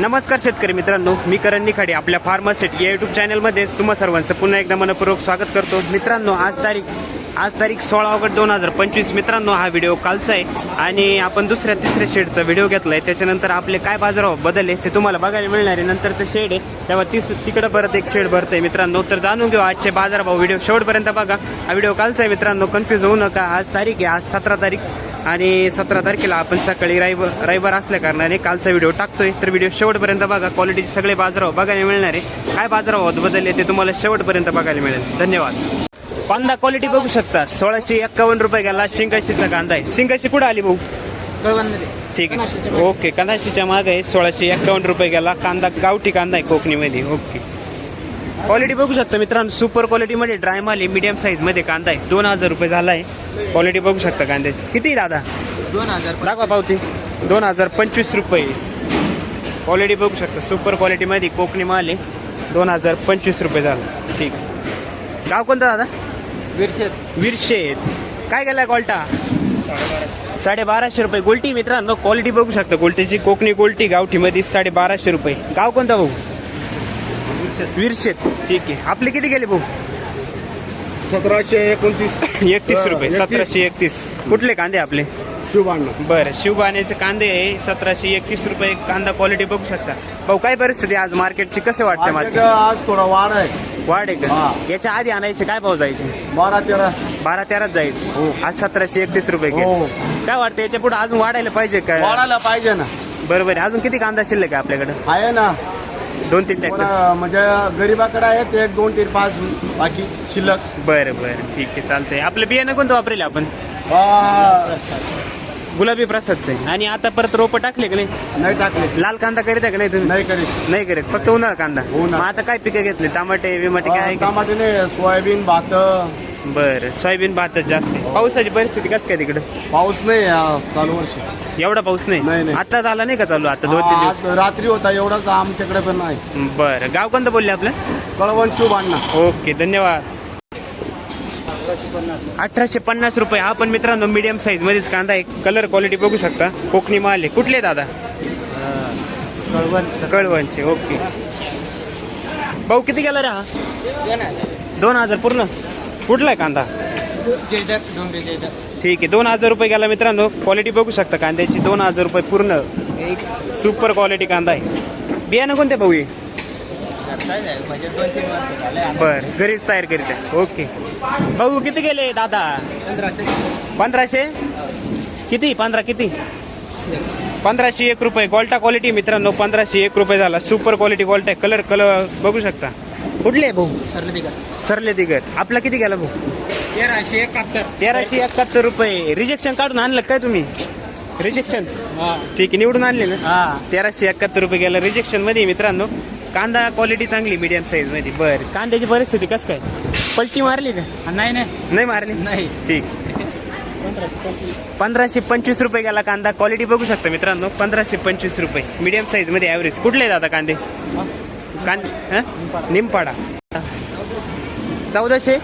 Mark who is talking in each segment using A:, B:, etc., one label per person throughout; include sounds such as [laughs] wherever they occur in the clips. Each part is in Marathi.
A: नमस्कार शेतकरी मित्रांनो मी करण निखाडे आपल्या फार्मासेट या युट्यूब चॅनलमध्ये तुम्हा सर्वांचं पुन्हा एकदा मनपूर्वक स्वागत करतो. मित्रांनो आज तारीख आज तारीख सोळा ऑगस्ट दोन हजार पंचवीस. मित्रांनो हा व्हिडिओ कालचा आहे आणि आपण दुसऱ्या तिसऱ्या शेडचा व्हिडिओ घेतलाय. त्याच्यानंतर आपले काय बाजाराव बदलले ते तुम्हाला बघायला मिळणार आहे. नंतरचं शेड आहे तेव्हा तीस तिकडं परत एक शेड भरतंय मित्रांनो. तर जाणून घेऊ आजचे बाजारभाव व्हिडिओ शेवटपर्यंत बघा. हा व्हिडिओ कालचा आहे मित्रांनो कन्फ्यूज होऊ नका. आज तारीख आहे आज सतरा तारीख. आणि सतरा तारखेला आपण सकाळी रविवार रविवार असल्या कारणाने कालचा व्हिडिओ टाकतोय. तर व्हिडिओ शेवटपर्यंत बघा. क्वालिटीचे सगळे बाजाराव बघायला मिळणार आहे. काय बाजाराव बदलले ते तुम्हाला शेवटपर्यंत बघायला मिळेल. धन्यवाद. कांदा क्वालिटी बघू शकता. सोळाशे एक्कावन्न रुपये गेला. शिंगाशीचा कांदा आहे. शिंगाशी कुठं आली भाऊ? ठीक आहे. ओके. कनाशीच्या मागे आहे. सोळाशे एक्कावन्न रुपये गेला. कांदा गावठी कांदा आहे कोकणीमध्ये. ओके. क्वालिटी बघू शकता मित्रांनो सुपर क्वालिटीमध्ये ड्राय माल आहे मीडियम साईजमध्ये कांदा आहे. दोन हजार रुपये झाला आहे क्वालिटी बघू शकता कांद्याची. किती दादा?
B: दोन हजार
A: दाखवा पावती. दोन हजार पंचवीस रुपये. क्वालिटी बघू शकता. सुपर क्वालिटीमध्ये कोकणी माल आहे. दोन हजार पंचवीस रुपये झाला. ठीक. गाव कोणतं दादा?
B: वीरशेत.
A: वीरशेत. काय गेलाय गोल्टा साडे बाराशे रुपये. गोल्टी मित्रांनो क्वालिटी बघू शकता. गोल्टीची कोकणी गोल्टी गावठीमध्ये साडे बाराशे रुपये. गाव कोणता भाऊ? वीरशेत. ठीक आहे. आपले किती गेले भाऊ?
C: सतराशे एकोणतीस. [laughs]
A: एकतीस रुपये. सतराशे एकतीस. कुठले कांदे आपले?
C: शुभांना.
A: बरं शिवबाण्याचे कांदे आहे. सतराशे एकतीस रुपये कांदा क्वालिटी बघू शकता. भाऊ काय परिस्थिती आज? मार्केटची कसं वाटतं
C: मार्केट
A: मार्केट
C: आज थोडा वाढ आहे.
A: वाढ आहे का?
C: हा.
A: याच्या आधी आणायचे काय भाव जायचे?
C: बारा तेरा.
A: बारा तेराच जाईल आज सतराशे एकतीस रुपये
C: हो.
A: काय वाटतं? याच्यापुढे अजून वाढायला पाहिजे काय
C: वाढायला पाहिजे ना.
A: बरोबर आहे. अजून किती कांदा शिल्लक आहे आपल्याकडे?
C: आहे ना.
A: दोन तीन ट्रॅक्टर
C: म्हणजे गरीबाकडे आहेत एक दोन तीन पाच बाकी शिल्लक.
A: बरं बरं. ठीक आहे चालतंय. आपलं बियाणं कोणतं वापरेल आपण?
C: आ,
A: गुलाबी प्रसादचं आहे. आणि आता परत रोपं टाकले का नाही?
C: नाही टाकले.
A: लाल कांदा करीत आहे का नाही तुम्ही?
C: नाही करीत.
A: नाही करीत. फक्त उन्हाळा कांदा.
C: उन्हाळा.
A: आता काय पिकं घेतले? टमाटे विमाटे काय आहे का?
C: टमाटीने सोयाबीन भात
A: बरं. सोयाबीन भातच जास्त आहे. पावसाची परिस्थिती कसं काय तिकडं?
C: पाऊस नाही या चालू वर्षी.
A: एवढा पाऊस
C: नाही,
A: नाही
C: नाही.
A: आता झाला नाही का चालू? आता दोन तीन
C: आज रात्री होता एवढाच आमच्याकडे पण नाही.
A: दिवस बरं. गाव कोणतं बोलले आपलं?
C: कळवण शुभांना.
A: ओके धन्यवाद. अठराशे पन्नास रुपये. हा पण मित्रांनो मीडियम साईज मध्येच कांदा आहे. कलर क्वालिटी बघू शकता. कोकणी माल आहे. कुठले दादा? कळवणचे. ओके. भाऊ किती गेला रे हा?
B: दोन हजार
A: पूर्ण? कुठला आहे कांदा?
B: जयदर डोंगरे जयदर
A: ठीक आहे दोन हजार रुपये गेला मित्रांनो. क्वालिटी बघू शकता कांद्याची. दोन हजार रुपये पूर्ण. एक सुपर क्वालिटी कांदा आहे. बियाणं कोणते भाऊ हे?
B: म्हणजे दोन तीन वर्ष झाले.
A: बर घरीच तयार करीत आहे. ओके भाऊ किती गेले दादा?
B: पंधराशे.
A: पंधराशे? किती? पंधरा किती? पंधराशे एक रुपये. गोल्टा क्वालिटी मित्रांनो पंधराशे एक रुपये झाला. सुपर क्वालिटी गोल्टा कलर कलर बघू शकता. कुठले भाऊ?
B: सरले तिघा.
A: सरले दिगर आपला किती गेला भाऊ?
B: तेराशे एकाहत्तर.
A: तेराशे एकाहत्तर रुपये. रिजेक्शन काढून आणलं काय तुम्ही? रिजेक्शन
B: हा.
A: ठीक आहे निवडून आणले ना?
B: हा.
A: तेराशे एकाहत्तर रुपये गेला रिजेक्शनमध्ये मित्रांनो. कांदा क्वालिटी चांगली मीडियम साईजमध्ये. बर. कांद्याची परिस्थिती कस काय? पलटी मारली का?
B: नाही नाही.
A: नाही मारली?
B: नाही.
A: ठीक. पंधराशे पंचवीस रुपये गेला कांदा. क्वालिटी बघू शकता मित्रांनो. पंधराशे पंचवीस रुपये. मीडियम साईजमध्ये ऍव्हरेज कुठले आता कांदे? कांदे हं? निमपाडा. चौदाशे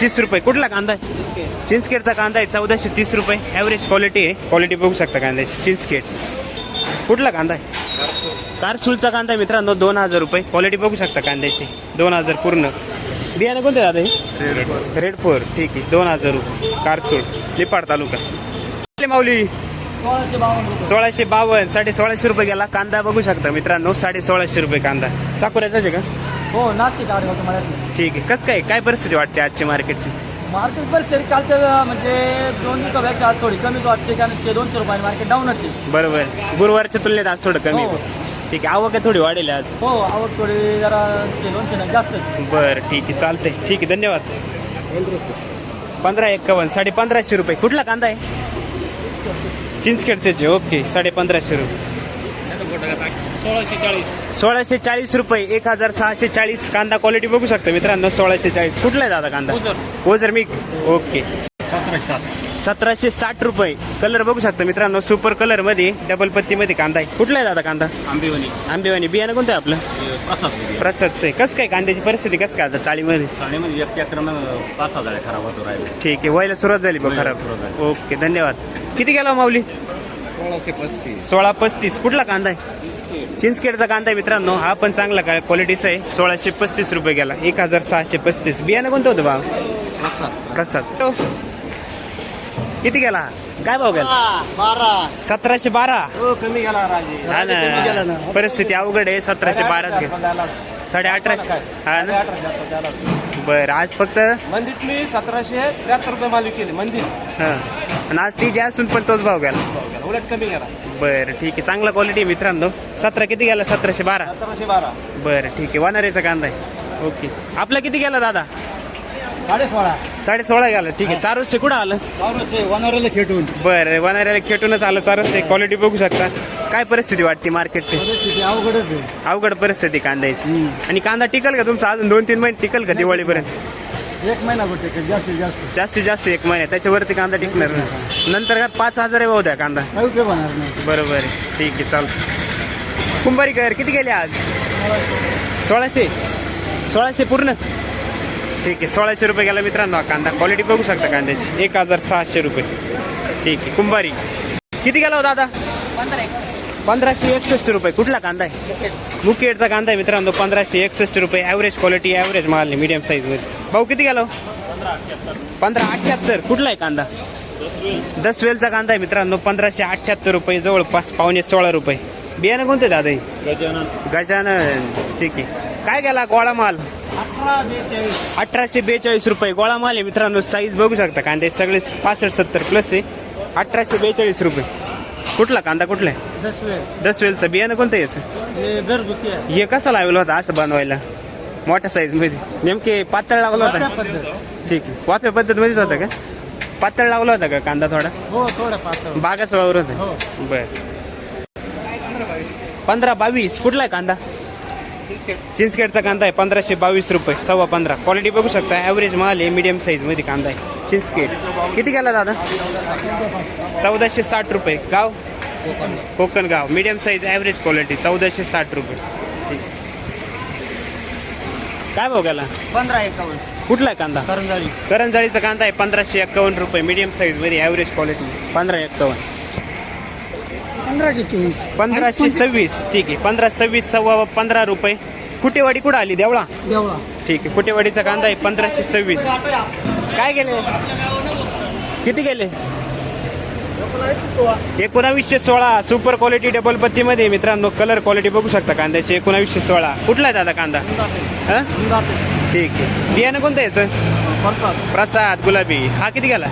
A: तीस रुपये. कुठला कांदा आहे? चिंचखेडचा कांदा आहे. चौदाशे तीस रुपये. ॲव्हरेज क्वालिटी आहे. क्वालिटी बघू शकता कांद्याची चिंचखेड. कुठला कांदा आहे? कारसूलचा कांदा आहे मित्रांनो. दोन हजार रुपये. क्वालिटी बघू शकता कांद्याची. दोन हजार पूर्ण. बियाणं कोणते दादा हे? रेड फोर ठीक आहे. दोन हजार रुपये. कारसूल. निपाड तालुका. माऊली?
B: सोळाशे बावन्न
A: सोळाशे बावन्न साडे सोळाशे रुपये गेला. कांदा बघू शकता मित्रांनो साडे सोळाशे रुपये कांदा. साकुऱ्याचाच आहे का?
B: हो नाशिक तुम्हाला
A: ठीक आहे. कसं काय काय परिस्थिती वाटते आजची मार्केटची?
B: मार्केट परिस्थिती कालच्या म्हणजे दोन दिवसापेक्षा आज थोडी कमीच वाटते कारण शे दोनशे रुपये मार्केट डाऊनच आहे.
A: बरोबर. गुरुवारच्या तुलनेत आज थोडं कमी
B: हो.
A: ठीक आहे. आवक आहे थोडी वाढेल आज.
B: हो आवक थोडी जरा शे दोनशे नाही जास्त
A: बरं ठीक आहे. चालतंय. ठीक आहे. धन्यवाद. पंधरा एक्कावन्न साडे पंधराशे रुपये. कुठला कांदा आहे? चिंचखेडचे ओके साडे पंधराशे रुपये.
B: सोळाशे चाळीस.
A: सोळाशे चाळीस रुपये एक हजार सहाशे चाळीस. कांदा क्वालिटी बघू शकता मित्रांनो सोळाशे चाळीस. कुठला आहे दादा कांदा?
B: ओझर.
A: मिक ओके.
B: सतराशे सात.
A: सतराशे साठ रुपये. कलर बघू शकता मित्रांनो सुपर कलरमध्ये डबल पत्ती मध्ये कांदा आहे. कुठला आहे दादा कांदा?
B: आंबेवणी
A: आंबेवानी. बियाणं कोणतं आहे आपलं?
B: प्रसाद
A: प्रसादचं आहे. कसं काय कांद्याची परिस्थिती कसं काय आता चाळीमध्ये?
B: चाळीमध्ये एक ट्रॅक्टरनं पाच हजार खराब होतो राहिले.
A: ठीक आहे व्हायला सुरुवात झाली बघ खराब.
B: सुरुवात झाली.
A: ओके धन्यवाद. किती गेला हो माऊली?
B: सोळाशे पस्तीस.
A: सोळा पस्तीस. कुठला कांदा आहे? चिंचखेडचा कांदा आहे मित्रांनो. हा पण चांगला काय क्वालिटीचा आहे. सोळाशे पस्तीस रुपये गेला. एक हजार सहाशे पस्तीस. बियाणं कोणतं होतं भाव? प्रसाद. किती गेला? काय भाव गेला?
C: बारा
A: सतराशे बारा?
C: हो कमी गेला राजे.
A: हा
C: कमी गेला
A: ना.
C: ना
A: परिस्थिती अवघड आहे सतराशे बाराच घे साडे अठराशे. हा ना. बरं आज फक्त?
C: मंदिर मी सतराशे त्र्याहत्तर रुपये माल केले मंदिर.
A: हा. आणि आज ती जे असून पण तोच भाव गेला.
C: उलट कमी गेला.
A: बरं ठीक आहे. चांगला क्वालिटी आहे मित्रांनो. सतरा किती गेला? सतराशे बारा.
C: सतराशे बारा.
A: बरं ठीक आहे. वनारेचा कांदा आहे. ओके. आपला किती गेला दादा?
C: साडे सोळा
A: साडे सोळा ठीक आहे. चारूशे कुठं आलं?
C: बाराशे वनाऱ्याला खेटून.
A: बरं वनाऱ्याला खेटूनच आलं चारूशे क्वालिटी बघू शकता. काय परिस्थिती वाटते मार्केटची
C: परिस्थिती अवघडच आहे.
A: अवघड परिस्थिती कांद्याची. आणि कांदा टिकल का तुमचा? अजून दोन तीन महिने टिकल का दिवाळीपर्यंत?
C: एक महिना कुठे जास्तीत जास्त.
A: जास्तीत जास्त एक महिना. त्याच्यावरती कांदा टिकणार नाही. नंतर काय पाच हजार आहे भाऊ द्या कांदा?
C: काही उपयोग होणार नाही.
A: बरोबर आहे. ठीक आहे चालतं. कुंभारीकर किती गेले आज? सोळाशे. सोळाशे पूर्ण? ठीक आहे. सोळाशे रुपये गेला मित्रांनो. कांदा क्वालिटी बघू शकता कांद्याची. एक हजार सहाशे रुपये. ठीक आहे. कुंभारी. किती गेला हो दादा? पंधराशे एकसष्ट रुपये. कुठला कांदा आहे? मुकेडचा कांदा आहे मित्रांनो. पंधराशे एकसष्ट रुपये. ॲव्हरेज क्वालिटी ॲव्हरेज माल मीडियम साईजमध्ये भाऊ किती गेला हो? पंधरा अठ्ठ्याहत्तर कुठला आहे कांदा? दस वेलचा कांदा आहे मित्रांनो. पंधराशे अठ्ठ्याहत्तर रुपये. जवळपास पावणे सोळा रुपये. बियाणं कोणते दादा हे? गजानन. ठीक आहे. काय गेला गोळा माल? अठराशे बेचाळीस रुपये गोळा माल आहे मित्रांनो. साईज बघू शकता. कांदे सगळे पासष्ट सत्तर प्लस आहे. अठराशे बेचाळीस रुपये. कुठला कांदा कुठला आहे?
C: दस वेळ
A: दस वेलचं बियाणं कोणतं याचं?
C: हे
A: कसं लावलं होता असं बनवायला? मोठ्या साईजमध्ये. नेमके पातळ लावला होता ठीक आहे. वाफ्या पद्धत मध्येच होता का? पातळ लावला होता का कांदा थोडा?
C: हो थोडं पातळ.
A: बागाच वावर होता.
C: हो.
A: बर. पंधरा बावीस. कुठला आहे कांदा? चिंचखेडचा कांदा आहे पंधराशे बावीस रुपये सव्वा पंधरा. क्वालिटी बघू शकता ॲव्हरेज माल आहे मीडियम साईजमध्ये कांदा आहे. चिंचखेड किती गेला दादा? चौदाशे साठ रुपये. गाव? कोकण गाव. मीडियम साईज ॲव्हरेज क्वालिटी चौदाशे साठ रुपये. काय गेला?
C: पंधरा एकावन्न.
A: कुठला आहे कांदा?
C: करंजाळी.
A: करंजाळीचा कांदा आहे पंधराशे एक्कावन्न रुपये. मीडियम साईजमध्ये ॲव्हरेज क्वालिटी पंधरा एक्कावन्न
C: पंधराशे चोवीस.
A: पंधराशे सव्वीस. ठीक आहे. पंधरा सव्वीस सव्वा पंधरा रुपये. कुटेवाडी कुठं आली? देवळा?
C: देवळा.
A: ठीक आहे. कुटेवाडीचा कांदा आहे. पंधराशे सव्वीस. काय गेले? किती गेले? एकोणावीसशे सोळा. सुपर क्वालिटी डबल पत्तीमध्ये मित्रांनो. कलर क्वालिटी बघू शकता कांद्याची. एकोणावीसशे सोळा. कुठला आहे दादा कांदा? हा? ठीक आहे. बियाणं कोणतं याचं? प्रसाद गुलाबी. हा किती गेला?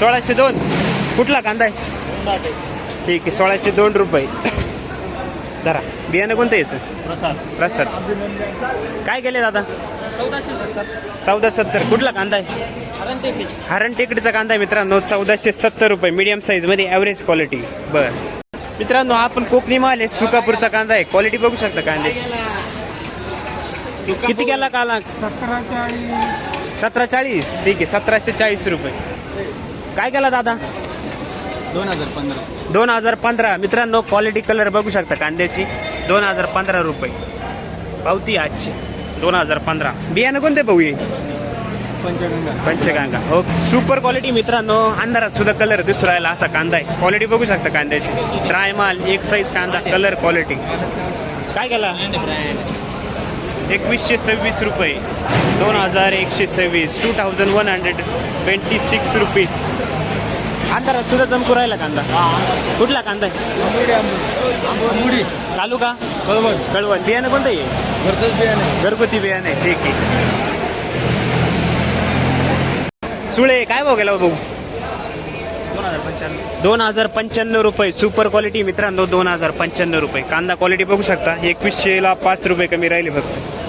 A: सोळाशे दोन. कुठला कांदा आहे? ठीक आहे सोळाशे दोन रुपये. धरा. बियाणं कोणतं याचं? प्रसाद. काय गेले दादा? चौदा सत्तर. कुठला कांदा आहे? हरण टेकडीचा कांदा आहे मित्रांनो. चौदाशे सत्तर रुपये. मीडियम साईजमध्ये ॲव्हरेज क्वालिटी बर. मित्रांनो हा पण कोकणी माल आहे. सुकापूरचा कांदा आहे. क्वालिटी बघू शकता कांद्याची किती गेला काला
C: सतरा चाळीस.
A: ठीक आहे सतराशे चाळीस रुपये. काय केला दादा?
C: दोन हजार पंधरा.
A: दोन हजार पंधरा. मित्रांनो क्वालिटी कलर बघू शकता कांद्याची. दोन हजार पंधरा रुपये. पावती आजची. दोन हजार पंधरा. बियाणं कोणते भाऊ हे?
C: Panchganga.
A: Panchganga. Okay super quality मित्रांनो. अंधारात सुद्धा कलर दिसू राहिला असा कांदा आहे. क्वालिटी बघू शकता कांद्याची. ड्राय माल एक साईज कांदा कलर क्वालिटी काय केला? एकवीसशे सव्वीस रुपये. दोन हजार एकशे सव्वीस. Two thousand one hundred twenty six rupees अंधारात सुद्धा चमकू राहिला कांदा. कुठला कांदा आहे?
C: मुडी
A: चालू का
C: बरोबर
A: कळवण. बियाणं कोणतं आहे?
C: घरचंच बियाणे
A: घरगुती बियाणं आहे. ठीक आहे. सुळे काय भाव गेला हो भाऊ? दोन हजार पंच्याण्णव. रुपये. सुपर क्वालिटी मित्रांनो दोन हजार पंच्याण्णव रुपये. कांदा क्वालिटी बघू शकता. एकवीसशेला पाच रुपये कमी राहिले फक्त.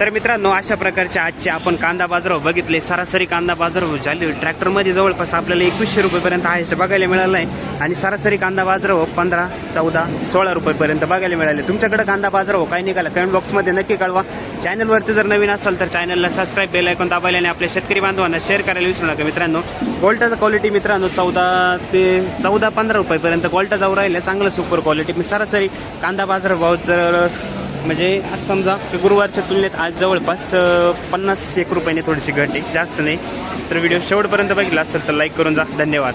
A: तर मित्रांनो अशा प्रकारचे आजचे आपण कांदा बाजारावर बघितले. सरासरी कांदा बाजारावर झाले. ट्रॅक्टरमध्ये जवळपास आपल्याला एकवीसशे रुपयेपर्यंत आहे ते बघायला मिळालं आहे आणि सरासरी कांदा हो पंधरा चौदा सोळा रुपयेपर्यंत बघायला मिळाले. तुमच्याकडे कांदा हो काय निघाला? कमेंट बॉक्समध्ये नक्की कळवा. चॅनलवरती जर नवीन असाल तर चॅनलला सबस्क्राईब बेल ऐकून दाबायला आणि आपल्या शेतकरी बांधवांना शेअर करायला विसरू नका मित्रांनो. गोल्टाचा क्वालिटी मित्रांनो चौदा ते चौदा पंधरा रुपयेपर्यंत गोल्टा जाऊ राहिले. चांगलं सुपर क्वालिटी सरासरी कांदा बाजार भाव जर म्हणजे आज समजा गुरुवारच्या तुलनेत आज जवळपास पन्नास एक रुपयाने थोडीशी घट आहे. जास्त नाही. तर व्हिडिओ शेवटपर्यंत बघितला असेल तर लाईक करून जा. धन्यवाद.